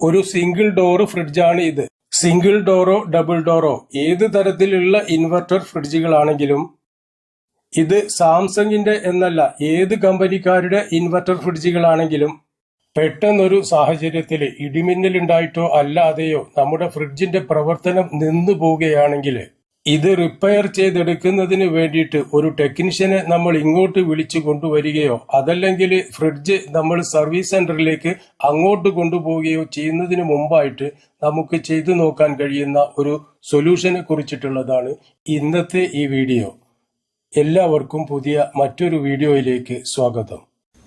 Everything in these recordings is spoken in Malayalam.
ഒരു സിംഗിൾ ഡോർ ഫ്രിഡ്ജാണ് ഇത്. സിംഗിൾ ഡോറോ ഡബിൾ ഡോറോ ഏത് തരത്തിലുള്ള ഇൻവെർട്ടർ ഫ്രിഡ്ജുകളാണെങ്കിലും ഇത് സാംസങ്ങിന്റെ എന്നല്ല ഏത് കമ്പനിക്കാരുടെ ഇൻവെർട്ടർ ഫ്രിഡ്ജുകളാണെങ്കിലും പെട്ടെന്നൊരു സാഹചര്യത്തിൽ ഇടിമിന്നലുണ്ടായിട്ടോ അല്ലാതെയോ നമ്മുടെ ഫ്രിഡ്ജിന്റെ പ്രവർത്തനം നിന്നു പോവുകയാണെങ്കിൽ ഇത് റിപ്പയർ ചെയ്തെടുക്കുന്നതിന് വേണ്ടിയിട്ട് ഒരു ടെക്നീഷ്യനെ നമ്മൾ ഇങ്ങോട്ട് വിളിച്ചു കൊണ്ടുവരികയോ അതല്ലെങ്കിൽ ഫ്രിഡ്ജ് നമ്മൾ സർവീസ് സെന്ററിലേക്ക് അങ്ങോട്ട് കൊണ്ടുപോവുകയോ ചെയ്യുന്നതിന് മുമ്പായിട്ട് നമുക്ക് ചെയ്തു നോക്കാൻ കഴിയുന്ന ഒരു സൊല്യൂഷനെ കുറിച്ചിട്ടുള്ളതാണ് ഇന്നത്തെ ഈ വീഡിയോ എല്ലാവർക്കും പുതിയ മറ്റൊരു വീഡിയോയിലേക്ക് സ്വാഗതം.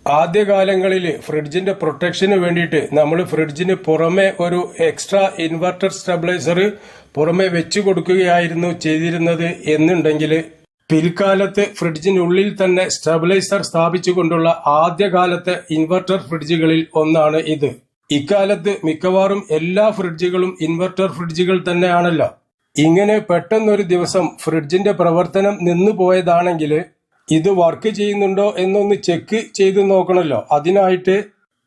ആദ്യകാലങ്ങളിൽ ഫ്രിഡ്ജിന്റെ പ്രൊട്ടക്ഷന് വേണ്ടിയിട്ട് നമ്മൾ ഫ്രിഡ്ജിന് പുറമെ ഒരു എക്സ്ട്രാ ഇൻവെർട്ടർ സ്റ്റെബിലൈസർ പുറമെ വെച്ചു കൊടുക്കുകയായിരുന്നു ചെയ്തിരുന്നത് എന്നുണ്ടെങ്കിൽ പിൽക്കാലത്ത് ഫ്രിഡ്ജിനുള്ളിൽ തന്നെ സ്റ്റെബിലൈസർ സ്ഥാപിച്ചുകൊണ്ടുള്ള ആദ്യകാലത്തെ ഇൻവെർട്ടർ ഫ്രിഡ്ജുകളിൽ ഒന്നാണ് ഇത്. ഇക്കാലത്ത് മിക്കവാറും എല്ലാ ഫ്രിഡ്ജുകളും ഇൻവെർട്ടർ ഫ്രിഡ്ജുകൾ തന്നെയാണല്ലോ. ഇങ്ങനെ പെട്ടെന്നൊരു ദിവസം ഫ്രിഡ്ജിന്റെ പ്രവർത്തനം നിന്നു പോയതാണെങ്കിൽ ഇത് വർക്ക് ചെയ്യുന്നുണ്ടോ എന്നൊന്ന് ചെക്ക് ചെയ്ത് നോക്കണമല്ലോ അതിനായിട്ട്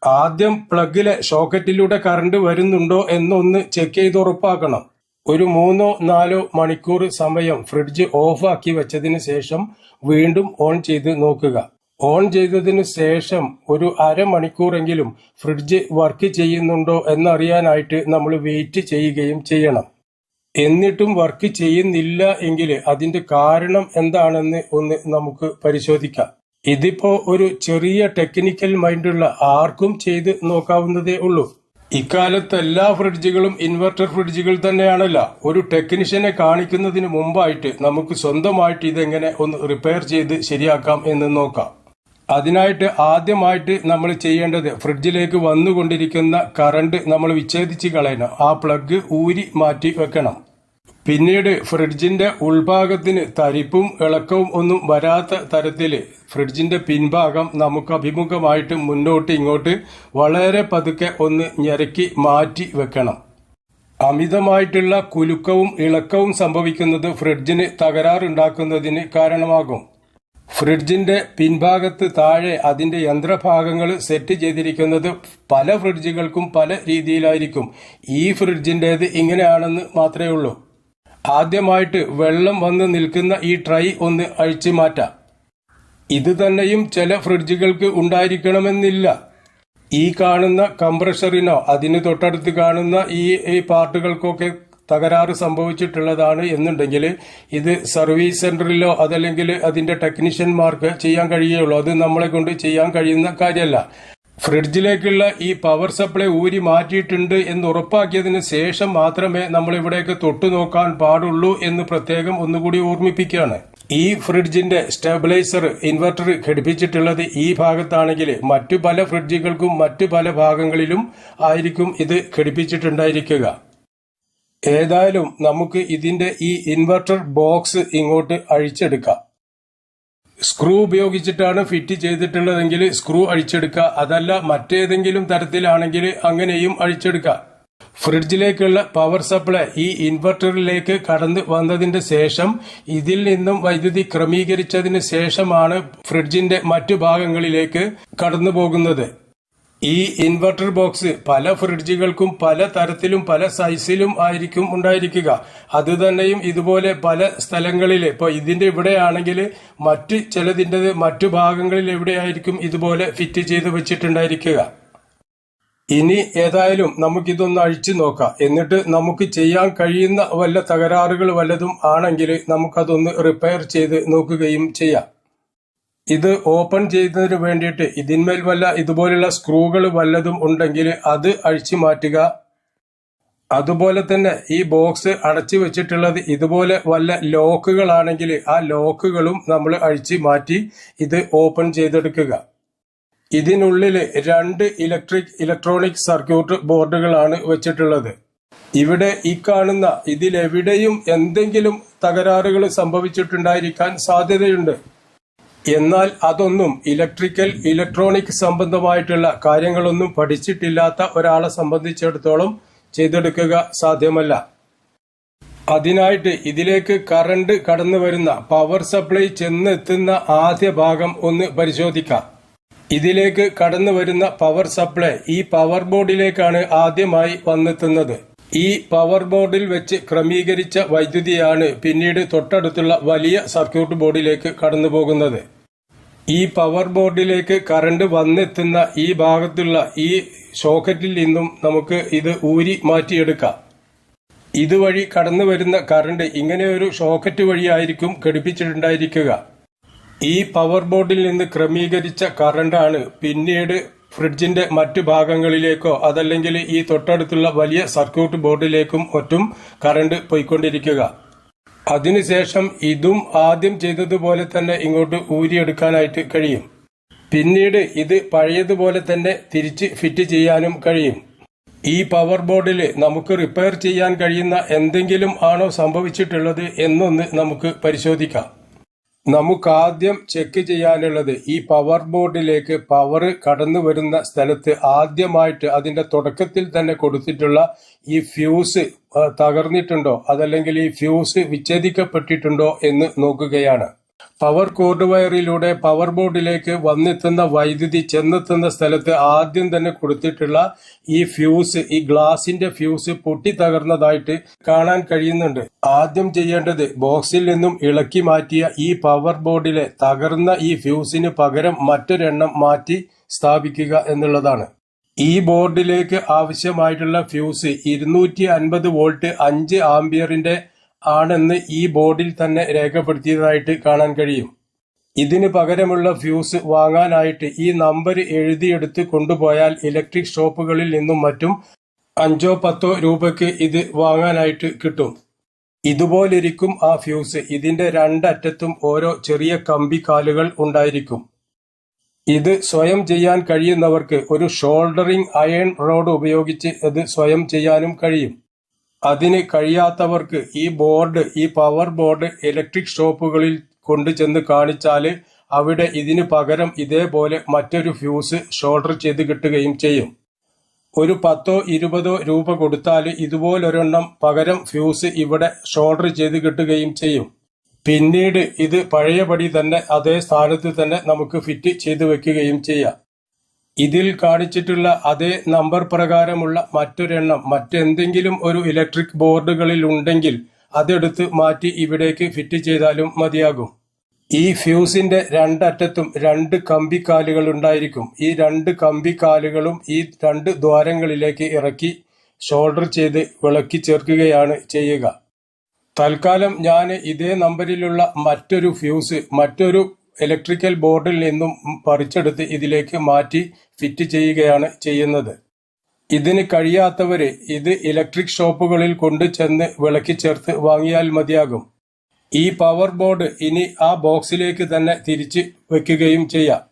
ആദ്യം പ്ലഗിലെ ഷോക്കറ്റിലൂടെ കറണ്ട് വരുന്നുണ്ടോ എന്നൊന്ന് ചെക്ക് ചെയ്ത് ഉറപ്പാക്കണം. ഒരു മൂന്നോ നാലോ മണിക്കൂർ സമയം ഫ്രിഡ്ജ് ഓഫ് ആക്കി വെച്ചതിന് ശേഷം വീണ്ടും ഓൺ ചെയ്ത് നോക്കുക. ഓൺ ചെയ്തതിന് ശേഷം ഒരു അരമണിക്കൂറെങ്കിലും ഫ്രിഡ്ജ് വർക്ക് ചെയ്യുന്നുണ്ടോ എന്നറിയാനായിട്ട് നമ്മൾ വെയിറ്റ് ചെയ്യുകയും ചെയ്യണം. എന്നിട്ടും വർക്ക് ചെയ്യുന്നില്ല എങ്കിൽ അതിന്റെ കാരണം എന്താണെന്ന് ഒന്ന് നമുക്ക് പരിശോധിക്കാം. ഇതിപ്പോ ഒരു ചെറിയ ടെക്നിക്കൽ മൈൻഡുള്ള ആർക്കും ചെയ്ത് നോക്കാവുന്നതേ ഉള്ളൂ. ഇക്കാലത്ത് എല്ലാ ഫ്രിഡ്ജുകളും ഇൻവെർട്ടർ ഫ്രിഡ്ജുകൾ തന്നെയാണല്ലോ. ഒരു ടെക്നീഷ്യനെ കാണിക്കുന്നതിന് മുമ്പായിട്ട് നമുക്ക് സ്വന്തമായിട്ട് ഇതെങ്ങനെ ഒന്ന് റിപ്പയർ ചെയ്ത് ശരിയാക്കാം എന്ന് നോക്കാം. അതിനായിട്ട് ആദ്യമായിട്ട് നമ്മൾ ചെയ്യേണ്ടത് ഫ്രിഡ്ജിലേക്ക് വന്നുകൊണ്ടിരിക്കുന്ന കറണ്ട് നമ്മൾ വിച്ഛേദിച്ച് കളയണം. ആ പ്ലഗ് ഊരി മാറ്റി വെക്കണം. പിന്നീട് ഫ്രിഡ്ജിന്റെ ഉൾഭാഗത്തിന് തരിപ്പും ഇളക്കവും ഒന്നും വരാത്ത തരത്തിൽ ഫ്രിഡ്ജിന്റെ പിൻഭാഗം നമുക്ക് അഭിമുഖമായിട്ട് മുന്നോട്ട് ഇങ്ങോട്ട് വളരെ പതുക്കെ ഒന്ന് ഞെരക്കി മാറ്റി വെക്കണം. അമിതമായിട്ടുള്ള കുലുക്കവും ഇളക്കവും സംഭവിക്കുന്നത് ഫ്രിഡ്ജിന് തകരാറുണ്ടാക്കുന്നതിന് കാരണമാകും. ഫ്രിഡ്ജിന്റെ പിൻഭാഗത്ത് താഴെ അതിന്റെ യന്ത്രഭാഗങ്ങൾ സെറ്റ് ചെയ്തിരിക്കുന്നത് പല ഫ്രിഡ്ജുകൾക്കും പല രീതിയിലായിരിക്കും. ഈ ഫ്രിഡ്ജിന്റേത് ഇങ്ങനെയാണെന്ന് മാത്രമേ ഉള്ളൂ. ആദ്യമായിട്ട് വെള്ളം വന്ന് നിൽക്കുന്ന ഈ ട്രൈ ഒന്ന് അഴിച്ചു മാറ്റാം. ഇത് തന്നെയും ചില ഫ്രിഡ്ജുകൾക്ക് ഉണ്ടായിരിക്കണമെന്നില്ല. ഈ കാണുന്ന കംപ്രഷറിനോ അതിന് തൊട്ടടുത്ത് കാണുന്ന ഈ പാർട്ടുകൾക്കൊക്കെ തകരാറ് സംഭവിച്ചിട്ടുള്ളതാണ് എന്നുണ്ടെങ്കിൽ ഇത് സർവീസ് സെന്ററിലോ അതല്ലെങ്കിൽ അതിന്റെ ടെക്നീഷ്യന്മാർക്ക് ചെയ്യാൻ കഴിയുള്ളൂ അത് നമ്മളെ കൊണ്ട് ചെയ്യാൻ കഴിയുന്ന കാര്യമല്ല. ഫ്രിഡ്ജിലേക്കുള്ള ഈ പവർ സപ്ലൈ ഊരി മാറ്റിയിട്ടുണ്ട് എന്ന് ഉറപ്പാക്കിയതിന് ശേഷം മാത്രമേ നമ്മൾ ഇവിടേക്ക് തൊട്ടു നോക്കാൻ പാടുള്ളൂ എന്ന് പ്രത്യേകം ഒന്നുകൂടി ഓർമ്മിപ്പിക്കുകയാണ്. ഈ ഫ്രിഡ്ജിന്റെ സ്റ്റെബിലൈസർ ഇൻവെർട്ടർ ഘടിപ്പിച്ചിട്ടുള്ളത് ഈ ഭാഗത്താണെങ്കിൽ മറ്റു പല ഫ്രിഡ്ജുകൾക്കും മറ്റു പല ഭാഗങ്ങളിലും ആയിരിക്കും ഇത് ഘടിപ്പിച്ചിട്ടുണ്ടായിരിക്കുക. ഏതായാലും നമുക്ക് ഇതിന്റെ ഈ ഇൻവെർട്ടർ ബോക്സ് ഇങ്ങോട്ട് അഴിച്ചെടുക്കാം. സ്ക്രൂ ഉപയോഗിച്ചിട്ടാണ് ഫിറ്റ് ചെയ്തിട്ടുള്ളതെങ്കിൽ സ്ക്രൂ അഴിച്ചെടുക്കുക. അതല്ല മറ്റേതെങ്കിലും തരത്തിലാണെങ്കിൽ അങ്ങനെയും അഴിച്ചെടുക്കുക ഫ്രിഡ്ജിലേക്കുള്ള പവർ സപ്ലൈ ഈ ഇൻവെർട്ടറിലേക്ക് കടന്നു വന്നതിന്റെ ശേഷം ഇതിൽ നിന്നും വൈദ്യുതി ക്രമീകരിച്ചതിന് ശേഷമാണ് ഫ്രിഡ്ജിന്റെ മറ്റു ഭാഗങ്ങളിലേക്ക് കടന്നു പോകുന്നത് ഈ ഇൻവെർട്ടർ ബോക്സ് പല ഫ്രിഡ്ജുകൾക്കും പല തരത്തിലും പല സൈസിലും ആയിരിക്കും ഉണ്ടായിരിക്കുക. അത് തന്നെയും ഇതുപോലെ പല സ്ഥലങ്ങളിൽ ഇപ്പൊ ഇതിന്റെ ഇവിടെയാണെങ്കിൽ മറ്റ് ചിലതിന്റെ മറ്റു ഭാഗങ്ങളിൽ എവിടെയായിരിക്കും ഇതുപോലെ ഫിറ്റ് ചെയ്ത് വെച്ചിട്ടുണ്ടായിരിക്കുക. ഇനി ഏതായാലും നമുക്കിതൊന്ന് അഴിച്ചു നോക്കാം. എന്നിട്ട് നമുക്ക് ചെയ്യാൻ കഴിയുന്ന വല്ല തകരാറുകൾ വല്ലതും ആണെങ്കിൽ നമുക്കതൊന്ന് റിപ്പയർ ചെയ്ത് നോക്കുകയും ചെയ്യാം. ഇത് ഓപ്പൺ ചെയ്യുന്നതിന് വേണ്ടിയിട്ട് ഇതിന്മേൽ വല്ല ഇതുപോലുള്ള സ്ക്രൂകൾ വല്ലതും ഉണ്ടെങ്കിൽ അത് അഴിച്ചു മാറ്റുക. അതുപോലെ തന്നെ ഈ ബോക്സ് അടച്ചു വെച്ചിട്ടുള്ളത് ഇതുപോലെ വല്ല ലോക്കുകളാണെങ്കിൽ ആ ലോക്കുകളും നമ്മൾ അഴിച്ചു മാറ്റി ഇത് ഓപ്പൺ ചെയ്തെടുക്കുക. ഇതിനുള്ളിൽ രണ്ട് ഇലക്ട്രിക് ഇലക്ട്രോണിക് സർക്യൂട്ട് ബോർഡുകളാണ് വെച്ചിട്ടുള്ളത്. ഇവിടെ ഈ കാണുന്ന ഇതിലെവിടെയും എന്തെങ്കിലും തകരാറുകൾ സംഭവിച്ചിട്ടുണ്ടായിരിക്കാൻ സാധ്യതയുണ്ട്. എന്നാൽ അതൊന്നും ഇലക്ട്രിക്കൽ ഇലക്ട്രോണിക് സംബന്ധമായിട്ടുള്ള കാര്യങ്ങളൊന്നും പഠിച്ചിട്ടില്ലാത്ത ഒരാളെ സംബന്ധിച്ചിടത്തോളം ചെയ്തെടുക്കുക സാധ്യമല്ല. അതിനായിട്ട് ഇതിലേക്ക് കറണ്ട് കടന്നു വരുന്ന പവർ സപ്ലൈ ചെന്നെത്തുന്ന ആദ്യ ഭാഗം ഒന്ന് പരിശോധിക്കാം. ഇതിലേക്ക് കടന്നു വരുന്ന പവർ സപ്ലൈ ഈ പവർ ബോർഡിലേക്കാണ് ആദ്യമായി വന്നെത്തുന്നത്. ഈ പവർ ബോർഡിൽ വെച്ച് ക്രമീകരിച്ച വൈദ്യുതിയാണ് പിന്നീട് തൊട്ടടുത്തുള്ള വലിയ സർക്യൂട്ട് ബോർഡിലേക്ക് കടന്നുപോകുന്നത്. ഈ പവർ ബോർഡിലേക്ക് കറണ്ട് വന്നെത്തുന്ന ഈ ഭാഗത്തുള്ള ഈ ഷോക്കറ്റിൽ നിന്നും നമുക്ക് ഇത് ഊരി മാറ്റിയെടുക്കാം. ഇതുവഴി കടന്നു വരുന്ന കറണ്ട് ഇങ്ങനെ ഒരു ഷോക്കറ്റ് വഴിയായിരിക്കും ഘടിപ്പിച്ചിട്ടുണ്ടായിരിക്കുക. ഈ പവർ ബോർഡിൽ നിന്ന് ക്രമീകരിച്ച കറണ്ടാണ് പിന്നീട് ഫ്രിഡ്ജിന്റെ മറ്റു ഭാഗങ്ങളിലേക്കോ അതല്ലെങ്കിൽ ഈ തൊട്ടടുത്തുള്ള വലിയ സർക്യൂട്ട് ബോർഡിലേക്കും ഒറ്റും കറണ്ട് പോയിക്കൊണ്ടിരിക്കുക. അതിനുശേഷം ഇതും ആദ്യം ചെയ്തതുപോലെ തന്നെ ഇങ്ങോട്ട് ഊരിയെടുക്കാനായിട്ട് കഴിയും. പിന്നീട് ഇത് പഴയതുപോലെ തന്നെ തിരിച്ച് ഫിറ്റ് ചെയ്യാനും കഴിയും. ഈ പവർ ബോർഡിൽ നമുക്ക് റിപ്പയർ ചെയ്യാൻ കഴിയുന്ന എന്തെങ്കിലും ആണോ സംഭവിച്ചിട്ടുള്ളത് എന്നൊന്ന് നമുക്ക് പരിശോധിക്കാം. നമുക്കാദ്യം ചെക്ക് ചെയ്യാനുള്ളത് ഈ പവർ ബോർഡിലേക്ക് പവർ കടന്നു വരുന്ന സ്ഥലത്ത് ആദ്യമായിട്ട് അതിന്റെ തുടക്കത്തിൽ തന്നെ കൊടുത്തിട്ടുള്ള ഈ ഫ്യൂസ് തകർന്നിട്ടുണ്ടോ? അതല്ലെങ്കിൽ ഈ ഫ്യൂസ് വിച്ഛേദിക്കപ്പെട്ടിട്ടുണ്ടോ എന്ന് നോക്കുകയാണ്. പവർ കോർഡ് വയറിലൂടെ പവർ ബോർഡിലേക്ക് വന്നെത്തുന്ന വൈദ്യുതി ചെന്നെത്തുന്ന സ്ഥലത്ത് ആദ്യം തന്നെ കൊടുത്തിട്ടുള്ള ഈ ഫ്യൂസ് ഈ ഗ്ലാസിന്റെ ഫ്യൂസ് പൊട്ടി തകർന്നതായിട്ട് കാണാൻ കഴിയുന്നുണ്ട്. ആദ്യം ചെയ്യേണ്ടത് ബോക്സിൽ നിന്നും ഇളക്കി മാറ്റിയ ഈ പവർ ബോർഡിലെ തകർന്ന ഈ ഫ്യൂസിന് പകരം മറ്റൊരെണ്ണം മാറ്റി സ്ഥാപിക്കുക എന്നുള്ളതാണ്. ഈ ബോർഡിലേക്ക് ആവശ്യമായിട്ടുള്ള ഫ്യൂസ് ഇരുന്നൂറ്റി അൻപത് വോൾട്ട് അഞ്ച് ആംബിയറിന്റെ ആണെന്ന് ഈ ബോർഡിൽ തന്നെ രേഖപ്പെടുത്തിയതായിട്ട് കാണാൻ കഴിയും. ഇതിന് പകരമുള്ള ഫ്യൂസ് വാങ്ങാനായിട്ട് ഈ നമ്പർ എഴുതിയെടുത്ത് കൊണ്ടുപോയാൽ ഇലക്ട്രിക് ഷോപ്പുകളിൽ നിന്നും മറ്റും അഞ്ചോ പത്തോ രൂപയ്ക്ക് ഇത് വാങ്ങാനായിട്ട് കിട്ടും. ഇതുപോലിരിക്കും ആ ഫ്യൂസ്. ഇതിന്റെ രണ്ടറ്റത്തും ഓരോ ചെറിയ കമ്പി കാലുകൾ ഉണ്ടായിരിക്കും. ഇത് സ്വയം ചെയ്യാൻ കഴിയുന്നവർക്ക് ഒരു ഷോൾഡറിംഗ് അയൺ റോഡ് ഉപയോഗിച്ച് ഇത് സ്വയം ചെയ്യാനും കഴിയും. അതിന് കഴിയാത്തവർക്ക് ഈ ബോർഡ് ഈ പവർ ബോർഡ് ഇലക്ട്രിക് ഷോപ്പുകളിൽ കൊണ്ടുചെന്ന് കാണിച്ചാൽ അവിടെ ഇതിന് പകരം ഇതേപോലെ മറ്റൊരു ഫ്യൂസ് ഷോൾഡർ ചെയ്ത് കിട്ടുകയും ചെയ്യും. ഒരു പത്തോ ഇരുപതോ രൂപ കൊടുത്താൽ ഇതുപോലൊരെണ്ണം പകരം ഫ്യൂസ് ഇവിടെ ഷോൾഡർ ചെയ്ത് കിട്ടുകയും ചെയ്യും. പിന്നീട് ഇത് പഴയപടി തന്നെ അതേ സ്ഥാനത്ത് തന്നെ നമുക്ക് ഫിറ്റ് ചെയ്തു വെക്കുകയും ചെയ്യാം. ഇതിൽ കാണിച്ചിട്ടുള്ള അതേ നമ്പർ പ്രകാരമുള്ള മറ്റൊരെണ്ണം മറ്റെന്തെങ്കിലും ഒരു ഇലക്ട്രിക് ബോർഡുകളിൽ ഉണ്ടെങ്കിൽ അതെടുത്ത് മാറ്റി ഇവിടേക്ക് ഫിറ്റ് ചെയ്താലും മതിയാകും. ഈ ഫ്യൂസിന്റെ രണ്ടറ്റത്തും രണ്ട് കമ്പിക്കാലുകൾ ഉണ്ടായിരിക്കും. ഈ രണ്ട് കമ്പിക്കാലുകളും ഈ രണ്ട് ദ്വാരങ്ങളിലേക്ക് ഇറക്കി ഷോൾഡർ ചെയ്ത് വിളക്കി ചേർക്കുകയാണ് ചെയ്യുക. തൽക്കാലം ഞാൻ ഇതേ നമ്പറിലുള്ള മറ്റൊരു ഫ്യൂസ് മറ്റൊരു ഇലക്ട്രിക്കൽ ബോർഡിൽ നിന്നും പറിച്ചെടുത്ത് ഇതിലേക്ക് മാറ്റി ഫിറ്റ് ചെയ്യുകയാണ് ചെയ്യുന്നത്. ഇതിന് കഴിയാത്തവരെ ഇത് ഇലക്ട്രിക് ഷോപ്പുകളിൽ കൊണ്ടു ചെന്ന് വിളക്കി ചേർത്ത് വാങ്ങിയാൽ മതിയാകും. ഈ പവർ ബോർഡ് ഇനി ആ ബോക്സിലേക്ക് തന്നെ തിരിച്ച് വെക്കുകയും ചെയ്യാം.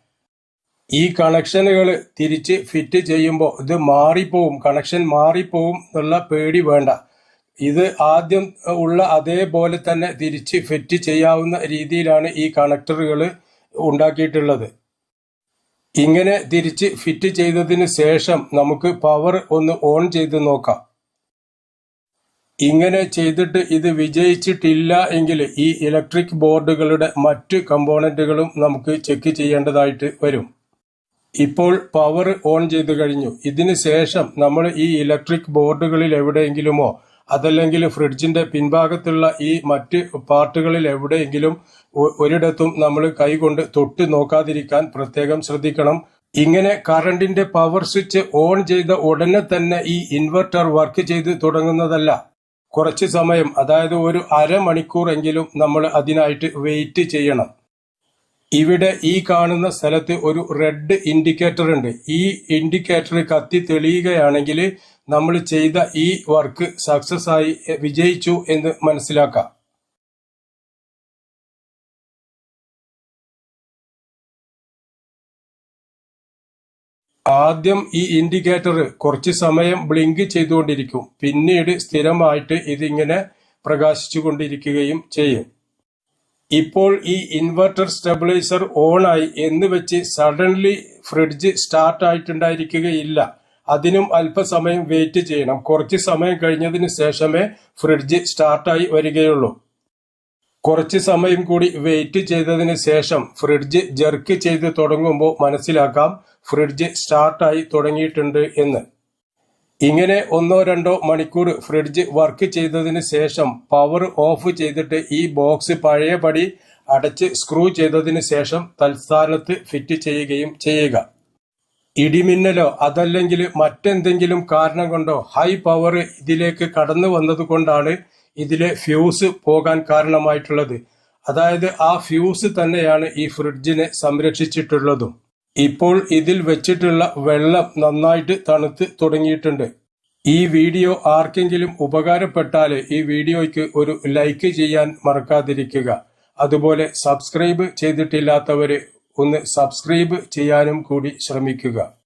ഈ കണക്ഷനുകൾ തിരിച്ച് ഫിറ്റ് ചെയ്യുമ്പോൾ ഇത് മാറിപ്പോവും. കണക്ഷൻ മാറിപ്പോവും എന്നുള്ള പേടി വേണ്ട. ഇത് ആദ്യം ഉള്ള അതേപോലെ തന്നെ തിരിച്ച് ഫിറ്റ് ചെയ്യാവുന്ന രീതിയിലാണ് ഈ കണക്ടറുകൾ ഉണ്ടാക്കിയിട്ടുള്ളത്. ഇങ്ങനെ തിരിച്ച് ഫിറ്റ് ചെയ്തതിന് ശേഷം നമുക്ക് പവർ ഒന്ന് ഓൺ ചെയ്ത് നോക്കാം. ഇങ്ങനെ ചെയ്തിട്ട് ഇത് വിജയിച്ചിട്ടില്ല എങ്കിൽ ഈ ഇലക്ട്രിക് ബോർഡുകളുടെ മറ്റ് കമ്പോണന്റുകളും നമുക്ക് ചെക്ക് ചെയ്യേണ്ടതായിട്ട് വരും. ഇപ്പോൾ പവർ ഓൺ ചെയ്ത് കഴിഞ്ഞു. ഇതിന് ശേഷം നമ്മൾ ഈ ഇലക്ട്രിക് ബോർഡുകളിൽ എവിടെയെങ്കിലുമോ അതല്ലെങ്കിൽ ഫ്രിഡ്ജിന്റെ പിൻഭാഗത്തുള്ള ഈ മറ്റ് പാർട്ടുകളിൽ എവിടെയെങ്കിലും ഒരിടത്തും നമ്മൾ കൈകൊണ്ട് തൊട്ട് നോക്കാതിരിക്കാൻ പ്രത്യേകം ശ്രദ്ധിക്കണം. ഇങ്ങനെ കറണ്ടിന്റെ പവർ സ്വിച്ച് ഓൺ ചെയ്ത ഉടനെ തന്നെ ഈ ഇൻവെർട്ടർ വർക്ക് ചെയ്ത് തുടങ്ങുന്നതല്ല. കുറച്ച് സമയം അതായത് ഒരു അരമണിക്കൂറെങ്കിലും നമ്മൾ അതിനായിട്ട് വെയിറ്റ് ചെയ്യണം. ഇവിടെ ഈ കാണുന്ന സ്ഥലത്ത് ഒരു റെഡ് ഇൻഡിക്കേറ്റർ ഉണ്ട്. ഈ ഇൻഡിക്കേറ്റർ കത്തി തെളിയുകയാണെങ്കിൽ നമ്മൾ ചെയ്ത ഈ വർക്ക് സക്സസ് ആയി വിജയിച്ചു എന്ന് മനസ്സിലാക്കാം. ആദ്യം ഈ ഇൻഡിക്കേറ്റർ കുറച്ച് സമയം ബ്ലിങ്ക് ചെയ്തുകൊണ്ടിരിക്കും. പിന്നീട് സ്ഥിരമായിട്ട് ഇതിങ്ങനെ പ്രകാശിച്ചുകൊണ്ടിരിക്കുകയും ചെയ്യും. ഇപ്പോൾ ഈ ഇൻവെർട്ടർ സ്റ്റെബിലൈസർ ഓൺ ആയി എന്ന് വെച്ച് സഡൻലി ഫ്രിഡ്ജ് സ്റ്റാർട്ട് ആയിട്ടുണ്ടായിരിക്കുകയില്ല. അതിനും അല്പസമയം വെയിറ്റ് ചെയ്യണം. കുറച്ച് സമയം കഴിഞ്ഞതിന് ശേഷമേ ഫ്രിഡ്ജ് സ്റ്റാർട്ടായി വരികയുള്ളൂ. കുറച്ച് സമയം കൂടി വെയിറ്റ് ചെയ്തതിന് ശേഷം ഫ്രിഡ്ജ് ജെർക്ക് ചെയ്ത് തുടങ്ങുമ്പോൾ മനസ്സിലാക്കാം ഫ്രിഡ്ജ് സ്റ്റാർട്ടായി തുടങ്ങിയിട്ടുണ്ട് എന്ന്. ഇങ്ങനെ ഒന്നോ രണ്ടോ മണിക്കൂർ ഫ്രിഡ്ജ് വർക്ക് ചെയ്തതിന് ശേഷം പവർ ഓഫ് ചെയ്തിട്ട് ഈ ബോക്സ് പഴയപടി അടച്ച് സ്ക്രൂ ചെയ്തതിന് ശേഷം തൽസ്ഥാനത്ത് ഫിറ്റ് ചെയ്യുകയും ചെയ്യുക. ഇടിമിന്നലോ അതല്ലെങ്കിൽ മറ്റെന്തെങ്കിലും കാരണം കൊണ്ടോ ഹൈ പവർ ഇതിലേക്ക് കടന്നു വന്നതുകൊണ്ടാണ് ഇതിലെ ഫ്യൂസ് പോകാൻ കാരണമായിട്ടുള്ളത്. അതായത് ആ ഫ്യൂസ് തന്നെയാണ് ഈ ഫ്രിഡ്ജിനെ സംരക്ഷിച്ചിട്ടുള്ളതും. ഇപ്പോൾ ഇതിൽ വെച്ചിട്ടുള്ള വെള്ളം നന്നായിട്ട് തണുത്ത് തുടങ്ങിയിട്ടുണ്ട്. ഈ വീഡിയോ ആർക്കെങ്കിലും ഉപകാരപ്പെട്ടാൽ ഈ വീഡിയോയ്ക്ക് ഒരു ലൈക്ക് ചെയ്യാൻ മറക്കാതിരിക്കുക. അതുപോലെ സബ്സ്ക്രൈബ് ചെയ്തിട്ടില്ലാത്തവര് ഒന്ന് സബ്സ്ക്രൈബ് ചെയ്യാനും കൂടി ശ്രമിക്കുക.